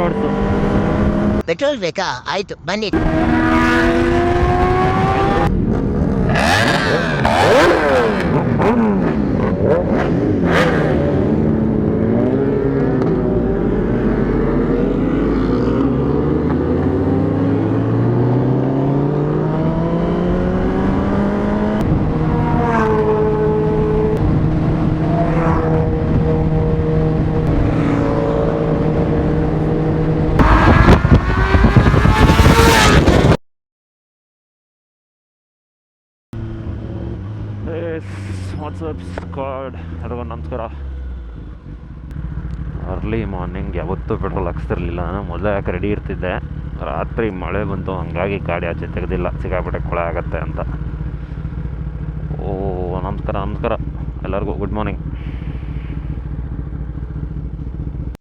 Of petrol ಬೇಕಾ? ಆಯ್ತು ಬನ್ನಿ. ವಾಟ್ಸಪ್ ಸ್ಕ್ವಾಡ್ ನಮಸ್ಕಾರ ಅರ್ಲಿ ಮಾರ್ನಿಂಗ್ ಯಾವತ್ತೂ ಪೆಟ್ರೋಲ್ ಹಾಕ್ಸ್ತಿರ್ಲಿಲ್ಲ ನಾನು. ಮೊದಲೇ ಯಾಕೆ ರೆಡಿ ಇರ್ತಿದ್ದೆ? ರಾತ್ರಿ ಮಳೆ ಬಂತು, ಹಂಗಾಗಿ ಗಾಡಿ ಆಚೆ ತೆಗೆದಿಲ್ಲ. ಸಿಕ್ಕಾಪಟ್ಟೆ ಕೊಳೆ ಆಗತ್ತೆ ಅಂತ. ಓ, ನಮಸ್ಕಾರ ನಮಸ್ಕಾರ. ಎಲ್ಲರಿಗೂ good morning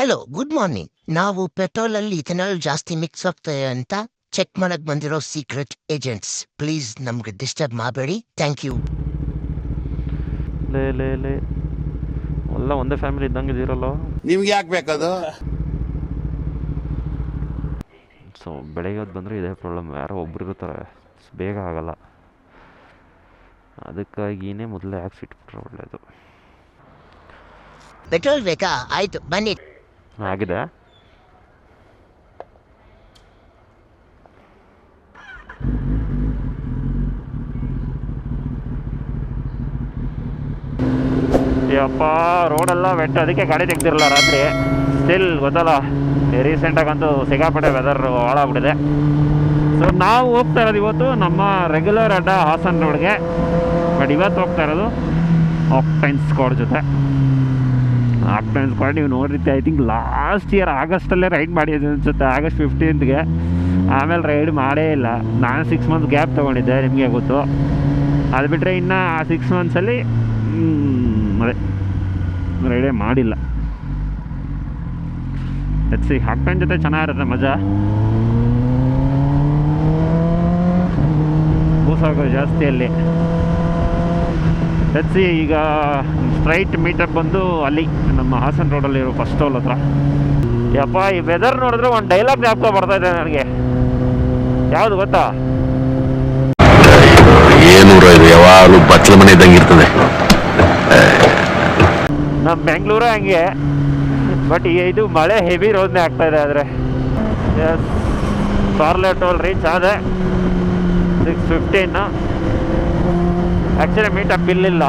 hello good morning ನಾವು ಪೆಟ್ರೋಲಲ್ಲಿ ಇಥನಾಲ್ ಜಾಸ್ತಿ ಮಿಕ್ಸ್ ಆಗ್ತದೆ ಅಂತ ಚೆಕ್ ಮಾಡಕ್ ಬಂದಿರೋ ಸೀಕ್ರೆಟ್ ಏಜೆಂಟ್ಸ್ ಪ್ಲೀಸ್ ನಮ್ಗೆ ಡಿಸ್ಟರ್ಬ್ ಮಾಡಬೇಡಿ. ಥ್ಯಾಂಕ್ ಯು ಲೇ ಲೇ ಲೇ. ಎಲ್ಲ ಒಂದೇ ಫ್ಯಾಮಿಲಿ ಇದ್ದಂಗೆ ಇದೀರಲ್ಲ ನಿಮ್ಗೆ ಯಾಕೆ ಬೇಕದು? ಸೊ ಬೆಳಗ್ಗೆ ಹೊತ್ತು ಬಂದರೆ ಇದೇ ಪ್ರಾಬ್ಲಮ್ ಯಾರೋ ಒಬ್ರು ಇರ್ತಾರೆ. ಬೇಗ ಆಗಲ್ಲ. ಅದಕ್ಕಾಗಿನೇ ಮೊದಲೇ ಹಾಕ್ಸಿಟ್ಬಿಟ್ರೆ ಒಳ್ಳೆಯದು ಪೆಟ್ರೋಲ್ ಬೇಕಾ? ಆಯಿತು ಬನ್ನಿ. ಆಗಿದೆ. ಯಪ್ಪ ರೋಡೆಲ್ಲ ವೆಟ್ ಅದಕ್ಕೆ ಗಾಡಿ ತೆಗ್ದಿರಲ್ಲ ರಾತ್ರಿ. ಸ್ಟಿಲ್ ಗೊತ್ತಲ್ಲ ರೀಸೆಂಟಾಗಂತೂ ಸಿಗಾಪಟ್ಟೆ ವೆದರ್ ಹಾಳಾಗ್ಬಿಟ್ಟಿದೆ. ಸೊ ನಾವು ಹೋಗ್ತಾ ಇರೋದು ಇವತ್ತು ನಮ್ಮ ರೆಗ್ಯುಲರ್ ಅಡ್ಡ ಹಾಸನ್ ರೋಡ್ಗೆ ಬಟ್ ಇವತ್ತು ಹೋಗ್ತಾ ಇರೋದು ಆಕ್ಟೈನ್ ಸ್ಕ್ವಾಡ್ ಜೊತೆ. ಆಕ್ಟೈನ್ ಸ್ಕ್ವಾಡ್ ನೀವು ನೋಡಿರ್ತೀವಿ ಐ ಥಿಂಕ್ ಲಾಸ್ಟ್ ಇಯರ್ ಆಗಸ್ಟಲ್ಲೇ ರೈಡ್ ಮಾಡಿದ್ದು ಅನ್ಸುತ್ತೆ ಆಗಸ್ಟ್ ಫಿಫ್ಟೀನ್ತ್ಗೆ ಆಮೇಲೆ ರೈಡ್ ಮಾಡೇ ಇಲ್ಲ. ನಾನು ಸಿಕ್ಸ್ ಮಂತ್ಸ್ ಗ್ಯಾಪ್ ತೊಗೊಂಡಿದ್ದೆ, ನಿಮಗೆ ಗೊತ್ತು. ಅದು ಬಿಟ್ಟರೆ ಇನ್ನು ಆ ಸಿಕ್ಸ್ ಮಂತ್ಸಲ್ಲಿ ಅದೇ ರೈಡೇ ಮಾಡಿಲ್ಲ. ಎತ್ಸಿ ಆಕ್ಟೈನ್ ಜೊತೆ ಚೆನ್ನಾಗಿರುತ್ತೆ ಮಜಾ. ಭೂಸಾಗರ ಜಾಸ್ತಿ ಅಲ್ಲಿ. ಎತ್ಸಿ ಈಗ ಸ್ಟ್ರೈಟ್ ಮೀಟಪ್ ಬಂದು ಅಲ್ಲಿ, ನಮ್ಮ ಹಾಸನ್ ರೋಡಲ್ಲಿರೋ ಫಸ್ಟ್ ಟೋಲ್ ಹತ್ರ. ಯಪ್ಪ, ಈ ವೆದರ್ ನೋಡಿದ್ರೆ ಒಂದು ಡೈಲಾಗ್ ಜ್ಞಾಪಕ ಬರ್ತಾ ಇದೆ ನನಗೆ. ಯಾವುದು ಗೊತ್ತಾ? ಇದು ಯಾವಾಗಲೂ ಬಚ್ಚಲ ಮನೆ ಇದ್ದಂಗೆ ಇರ್ತದೆ. ನಮ್ಮ ಬೆಂಗಳೂರು ಹಂಗೆ. ಬಟ್ ಇದು ಮಳೆ ಹೆವಿ ರೋದ್ನೆ ಆಗ್ತಾ ಇದೆ ಆದರೆ. ಎಸ್ ಪಾರ್ಲೆ ಟೋಲ್ ರೀಚ್ ಆದರೆ ಸಿಕ್ಸ್ ಫಿಫ್ಟೀನು ಆ್ಯಕ್ಚುಲಿ ಮೀಟಪ್ ಇಲ್ಲಿಲ್ಲ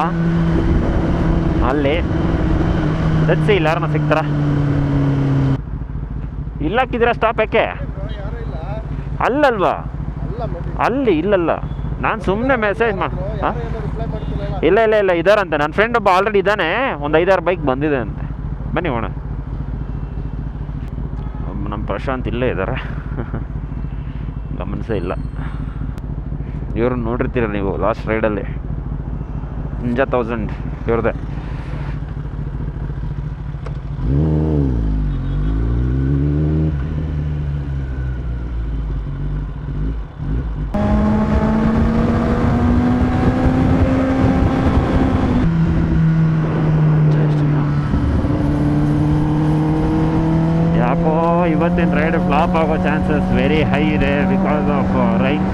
ಅಲ್ಲಿ. ದಚ್ಚಿ ಇಲ್ಲ ಯಾರನ್ನ ಸಿಗ್ತಾರ ಇಲ್ಲಕ್ಕಿದ್ರೆ ಸ್ಟಾಪ್ ಯಾಕೆ? ಅಲ್ಲಲ್ವಾ? ಅಲ್ಲಿ ಇಲ್ಲಲ್ಲ. ನಾನು ಸುಮ್ಮನೆ ಮೆಸೇಜ್ ಮಾ ಹಾಂ? ಇಲ್ಲ ಇಲ್ಲ ಇಲ್ಲ, ಇದಾರಂತೆ. ನನ್ನ ಫ್ರೆಂಡ್ ಒಬ್ಬ ಆಲ್ರೆಡಿ ಇದ್ದಾನೆ. ಒಂದು ಐದಾರು ಬೈಕ್ ಬಂದಿದೆ ಅಂತೆ. ಬನ್ನಿ ಹೋಣ ನಮ್ಮ ಪ್ರಶಾಂತ್ ಇಲ್ಲೇ ಇದ್ದಾರೆ ಗಮನಿಸೇ ಇಲ್ಲ. ಇವ್ರನ್ನ ನೋಡಿರ್ತೀರ ನೀವು ಲಾಸ್ಟ್ ರೈಡಲ್ಲಿ ನಿಂಜಾ ತೌಸಂಡ್ ಇವ್ರದ್ದೆ ಯಾಕೋ ಫ್ಲಾಪ್ ಆಗೋ ಚಾನ್ಸಸ್ ವೆರಿ ಹೈ ಇದೆ ಬಿಕಾಸ್ ಆಫ್ ರೈನ್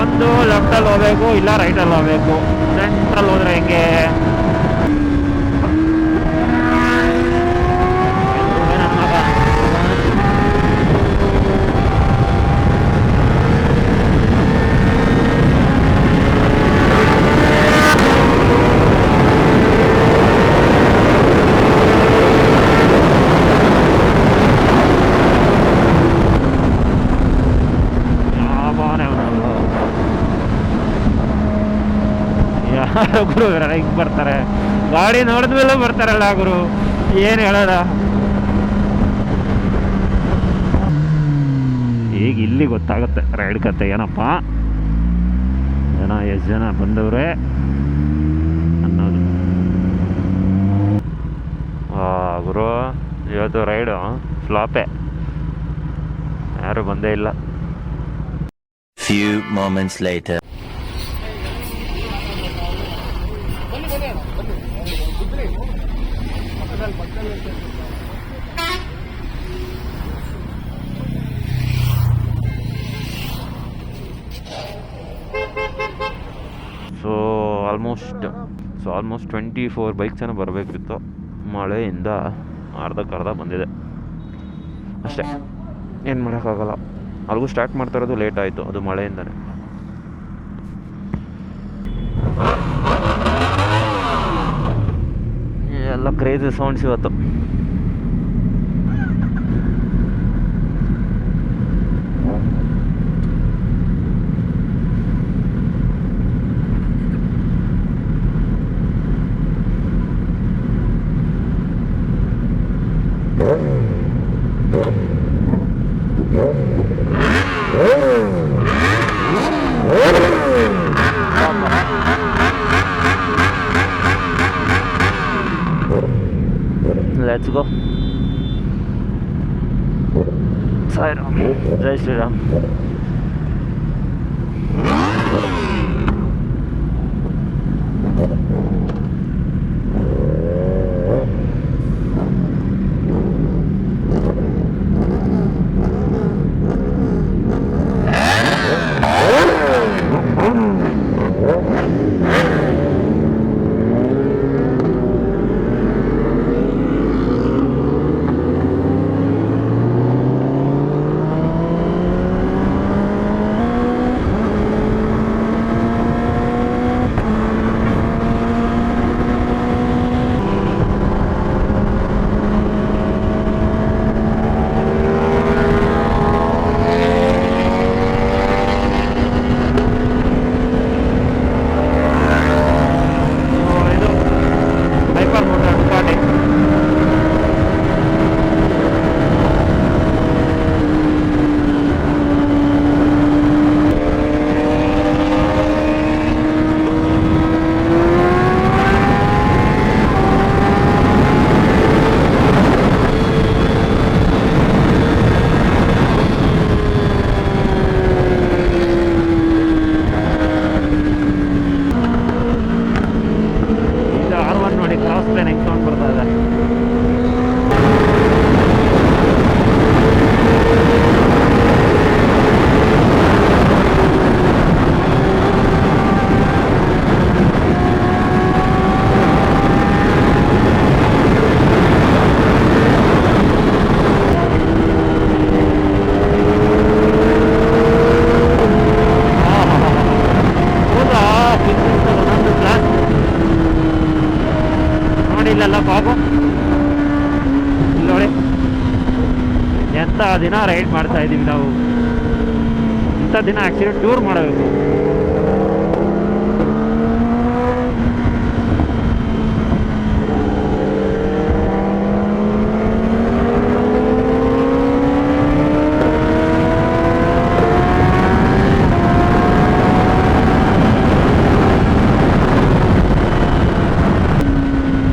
ಒಂದು ಲೆಫ್ಟಲ್ಲಿ ಹೋಗ್ಬೇಕು, ಇಲ್ಲ ರೈಟಲ್ಲಿ ಹೋಗ್ಬೇಕು. ಸೆಂಟ್ರಲ್ಲಿ ಹೋದ್ರೆ ಹೆಂಗೆ ನನ್ನ ಮಗ. ಯಾವನೇ ಅವ್ನು. ಯಾರು ಗುರು, ಹಿಂಗೆ ಬರ್ತಾರೆ. ಗಾಡಿ ನೋಡಿದ್ಮೇಲೆ ಬರ್ತಾರಲ್ಲ ಗುರು. ಏನು ಹೇಳೋದ? ಈಗ ಇಲ್ಲಿ ಗೊತ್ತಾಗುತ್ತೆ. ರೈಡ್ ಕತೆ ಏನಪ್ಪ? ಜನ, ಎಷ್ಟು ಜನ ಬಂದವ್ರೆ ಅನ್ನೋದು. ಗುರು, ಇವತ್ತು ರೈಡು ಫ್ಲಾಪೇ. ಯಾರು ಬಂದೇ ಇಲ್ಲ. Few moments later. So almost so almost twenty four bikes ಏನೋ ಬರಬೇಕಿತ್ತು. ಮಳೆಯಿಂದ ಅರ್ಧಕ್ಕರ್ಧ ಬಂದಿದೆ. ಅಷ್ಟೇ. ಏನು ಮಾಡೋಕ್ಕಾಗಲ್ಲ. ಅಲ್ಗೂ ಸ್ಟಾರ್ಟ್ ಮಾಡ್ತಾ ಇರೋದು ಲೇಟ್ ಆಯಿತು. ಅದು ಮಳೆಯಿಂದನೇ. ಎಲ್ಲ ಕ್ರೇಜಿ ಸೌಂಡ್ಸ್ ಇವತ್ತು. સાઈ રામ જય શ્રી રામ ದಿನ ರೈಡ್ ಮಾಡ್ತಾ ಇದ್ದೀವಿ ನಾವು. ಇಂಥ ದಿನ ಆ್ಯಕ್ಚುಲಿ ಟೂರ್ ಮಾಡಬೇಕು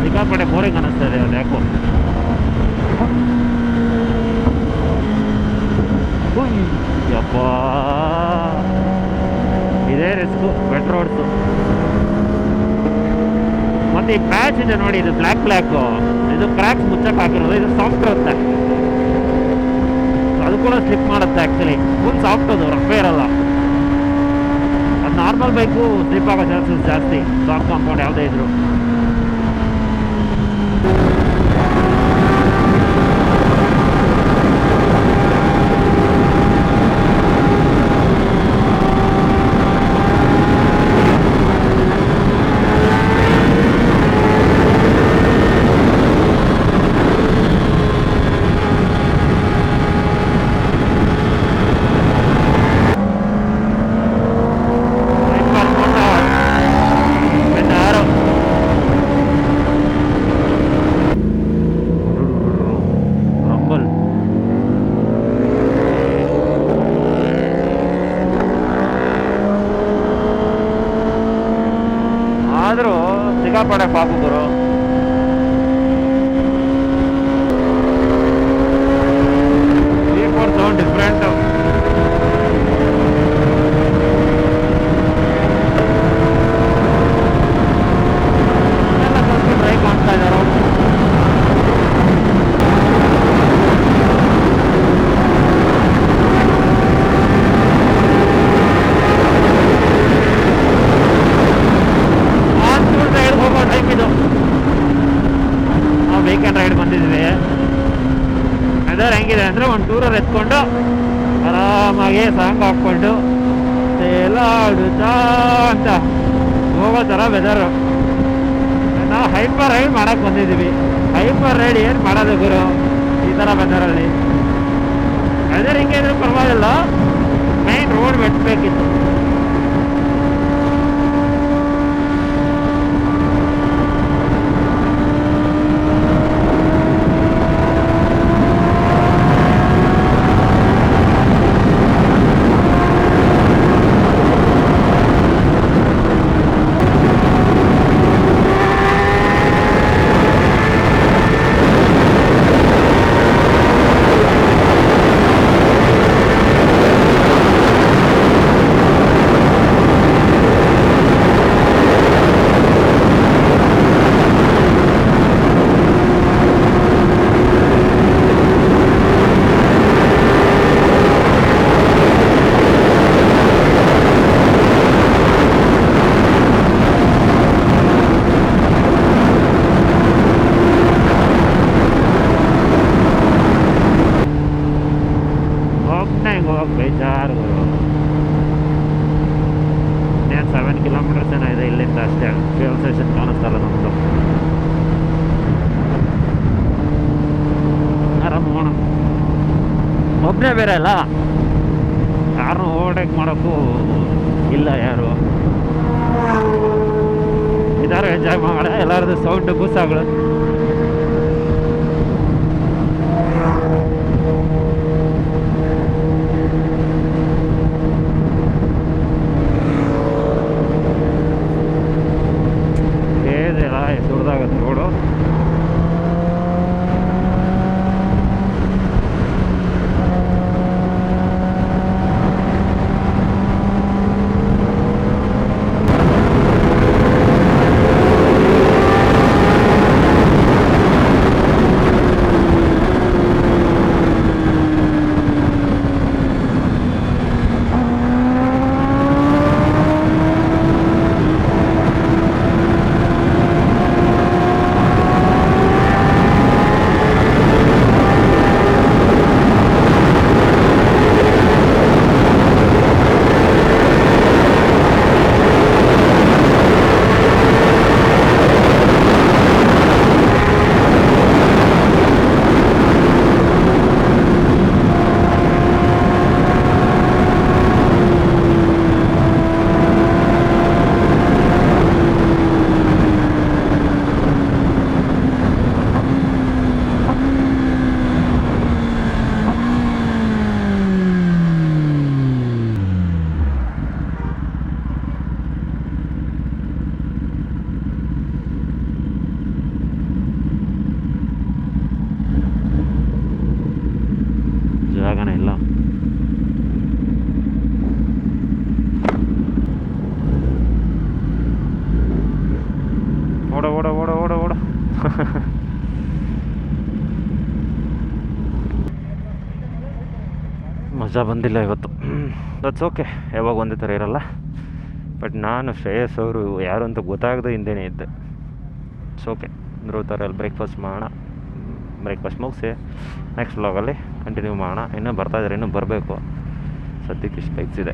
ಸಿಕ್ಕಾಪಟ್ಟೆ ಬೋರಿಂಗ್ ಅನ್ನಿಸ್ತಾ ಇದೆ ಅದು ಯಾಕೋ ಹುಯ್, ಯಪ್ಪಾ ಇದೇ ರಿಸ್ಕು ವೆಟ್ ರೋಡ್ಸು ಈ ಪ್ಯಾಚ್ ಇದೆ ನೋಡಿ, ಇದು ಬ್ಲ್ಯಾಕ್ ಬ್ಲ್ಯಾಕು ಇದು ಕ್ರ್ಯಾಕ್ಸ್ ಮುಚ್ಚಕ್ಕೆ ಹಾಕಿರೋದು. ಇದು ಸಾಫ್ಟ್ ಇರುತ್ತೆ. ಅದು ಕೂಡ ಸ್ಲಿಪ್ ಮಾಡುತ್ತೆ ಆ್ಯಕ್ಚುಲಿ ಫುಲ್ ಸಾಫ್ಟ್ ಅದು, ರಫೇ ಇರಲ್ಲ ಅದು ನಾರ್ಮಲ್ ಬೈಕು ಸ್ಲಿಪ್ ಆಗೋ ಚಾನ್ಸಸ್ ಜಾಸ್ತಿ. ಸಾಫ್ಟ್ ಕಾಂಪೌಂಡ್ ಯಾವುದೇ ಇದ್ರು. ಆದರೂ ಸಿಕ್ಕಾಪಟ್ಟೆ ಬಂದಿದ್ವಿ. ವೆದರ್ ಹೆಂಗಿದೆ ಅಂದರೆ ಒಂದು ಟೂರಲ್ಲಿ ಎತ್ಕೊಂಡು ಆರಾಮಾಗಿ ಸಾಂಗ್ ಹಾಕ್ಕೊಂಡು ಎಲ್ಲ ಅಂತ ಹೋಗೋ ಥರ ವೆದರು ನಾವು ಹೈಪರ್ ರೈಡ್ ಮಾಡಕ್ಕೆ ಬಂದಿದ್ದೀವಿ. ಹೈಪರ್ ರೈಡ್ ಏನು ಮಾಡೋದು ಗುರು? ಈ ಥರ ವೆದರಲ್ಲಿ ವೆದರ್ ಹಿಂಗೆ ಪರವಾಗಿಲ್ಲ. ಮೈನ್ ರೋಡ್ ಬೆಟ್ಟಬೇಕಿತ್ತು ಸೆವೆನ್ ಕಿಲೋಮೀಟರ್ಸ್ ಏನೋ ಇದೆ ಇಲ್ಲಿಂದ ಅಷ್ಟೇ ಫ್ಯೂಲ್ ಸ್ಟೇಷನ್ ಕಾಣಿಸ್ತಲ್ಲ ನಮ್ಮದು ಆರಾಮ ಹೋಗೋಣ ಒಬ್ಬನೇ ಬೇರೆ ಅಲ್ಲ ಯಾರನ್ನೂ ಓವರ್ಟೇಕ್ ಮಾಡೋಕ್ಕೂ ಇಲ್ಲ ಯಾರು ಇದಾರು ಎಂಜಾಯ್ ಮಾಡೋಣ ಎಲ್ಲರದ್ದು ಸೌಂಡ್ ಕೂಸಾಗಳು ಮಜಾ ಬಂದಿಲ್ಲ ಇವತ್ತು. ದಟ್ಸ್ ಓಕೆ ಯಾವಾಗ ಒಂದೇ ಥರ ಇರಲ್ಲ. ಬಟ್ ನಾನು ಶ್ರೇಯಸ್ ಅವರು ಯಾರು ಅಂತ ಗೊತ್ತಾಗದೆ ಹಿಂದೆನೇ ಇದ್ದೆ. ಇಟ್ಸ್ ಓಕೆ ಧ್ರುವ ಥರಲ್ಲಿ ಬ್ರೇಕ್ಫಾಸ್ಟ್ ಮಾಡೋಣ. ಬ್ರೇಕ್ಫಾಸ್ಟ್ ಮುಗಿಸಿ ನೆಕ್ಸ್ಟ್ ವ್ಲಾಗಲ್ಲಿ ಕಂಟಿನ್ಯೂ ಮಾಡೋಣ. ಇನ್ನೂ ಬರ್ತಾಯಿದ್ದಾರೆ ಇನ್ನೂ ಬರಬೇಕು. ಸದ್ಯಕ್ಕೆ ಇಷ್ಟು ಬೈಕ್ಸ್ ಇದೆ.